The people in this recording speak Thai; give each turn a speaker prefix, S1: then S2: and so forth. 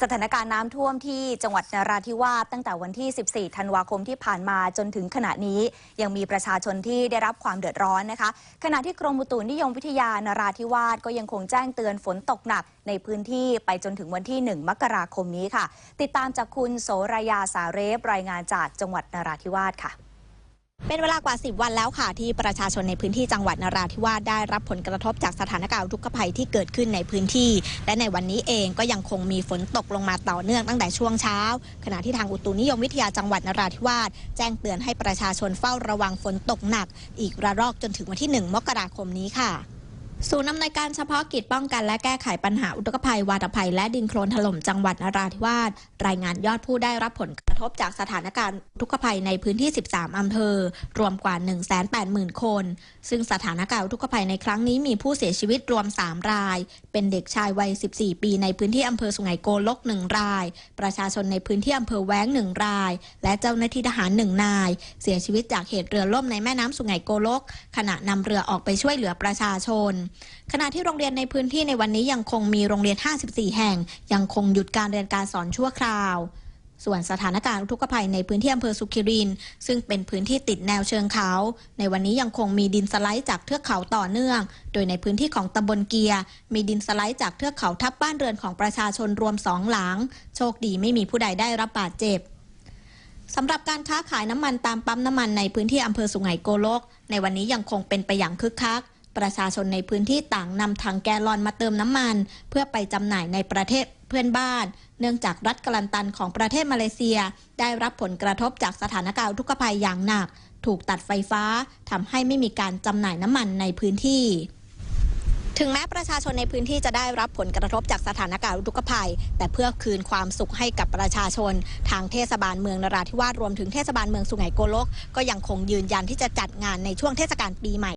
S1: สถานการณ์น้ำท่วมที่จังหวัดนราธิวาสตั้งแต่วันที่ 14 ธันวาคมที่ผ่านมาจนถึงขณะนี้ ยังมีประชาชนที่ได้รับความเดือดร้อนนะคะ ขณะที่กรมอุตุนิยมวิทยานราธิวาสก็ยังคงแจ้งเตือนฝนตกหนักในพื้นที่ไปจนถึงวันที่ 1 มกราคมนี้ค่ะ ติดตามจากคุณโสรายาสาเรฟรายงานจากจังหวัดนราธิวาสค่ะ
S2: เป็นเวลากว่า 10 วันแล้วค่ะ ที่ประชาชนในพื้นที่จังหวัดนราธิวาสได้รับผลกระทบจากสถานการณ์ทุกขภัยที่เกิดขึ้นในพื้นที่ และในวันนี้เองก็ยังคงมีฝนตกลงมาต่อเนื่องตั้งแต่ช่วงเช้า ขณะที่ทางอุตุนิยมวิทยาจังหวัดนราธิวาสแจ้งเตือนให้ประชาชนเฝ้าระวังฝนตกหนัก อีกระลอกจนถึงวันที่ 1 มกราคมนี้ค่ะ ศูนย์อำนวยการเฉพาะกิจป้องกันและแก้ไขปัญหาอุทกภัยวาตภัย และดินโคลนถล่มจังหวัดนราธิวาสรายงานยอดผู้ได้รับผลกระทบจากสถานการณ์อุทกภัยในพื้นที่ 13 อำเภอ รวมกว่า 180,000 คน ซึ่งสถานการณ์อุทกภัยในครั้งนี้มีผู้เสียชีวิตรวม 3 ราย เป็นเด็กชายวัย 14 ปีในพื้นที่อำเภอสุไหงโกลก 1 ราย ประชาชนในพื้นที่อำเภอแว้ง 1 ราย และเจ้าหน้าที่ทหาร 1 นาย เสียชีวิตจากเหตุเรือล่มในแม่น้ำสุไหงโกลก ขณะนำเรือออกไปช่วยเหลือประชาชนขณะที่โรงเรียนในพื้นที่ในวันนี้ยังคงมีโรงเรียน 54 แห่ง ยังคงหยุดการเรียนการสอนชั่วคราว ส่วนสถานการณ์อุทกภัยในพื้นที่อำเภอสุขิริน ซึ่งเป็นพื้นที่ติดแนวเชิงเขา ในวันนี้ยังคงมีดินสไลด์จากเทือกเขาต่อเนื่อง โดยในพื้นที่ของตำบลเกียร์มีดินสไลด์จากเทือกเขาทับบ้านเรือนของประชาชนรวมสองหลัง โชคดีไม่มีผู้ใดได้รับบาดเจ็บสำหรับการค้าขายน้ำมันตามปั๊มน้ำมันในพื้นที่อำเภอสุไหงโกลก ในวันนี้ยังคงเป็นไปอย่างคึกคัก ประชาชนในพื้นที่ต่างนำถังแกลลอนมาเติมน้ำมัน เพื่อไปจำหน่ายในประเทศเพื่อนบ้าน เนื่องจากรัฐกลันตันของประเทศมาเลเซีย ได้รับผลกระทบจากสถานการณ์อุกภัยอย่างหนัก ถูกตัดไฟฟ้าทำให้ไม่มีการจำหน่ายน้ำมันในพื้นที่ถึงแม้ประชาชนในพื้นที่จะได้รับผลกระทบจากสถานการณ์อุทกภัย แต่เพื่อคืนความสุขให้กับประชาชน ทางเทศบาลเมืองนราธิวาสรวมถึงเทศบาลเมืองสุไหงโกลก ก็ยังคงยืนยันที่จะจัดงานในช่วงเทศกาลปีใหม่